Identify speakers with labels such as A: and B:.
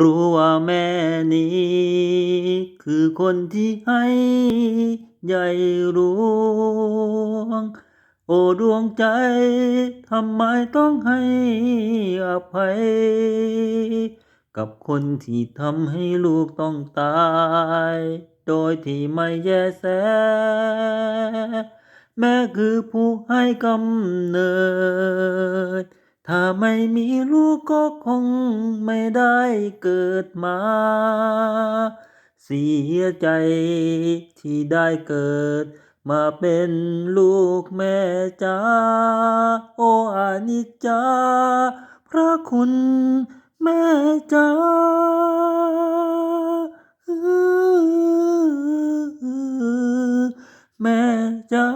A: รู้ว่าแม่นี้ คือคนที่ให้ใหญ่หลวง โอ้ดวงใจทำไมต้องให้อภัย กับคนที่ทำให้ลูกต้องตาย โดยที่ไม่แยแส แม่คือผู้ให้กำเนิด ถ้าไม่มีลูกก็คงไม่ได้เกิดมา เสียใจที่ได้เกิด มาเป็นลูกแม่จ้าโออานิจจาพระคุณแม่จ้าแม่จ้า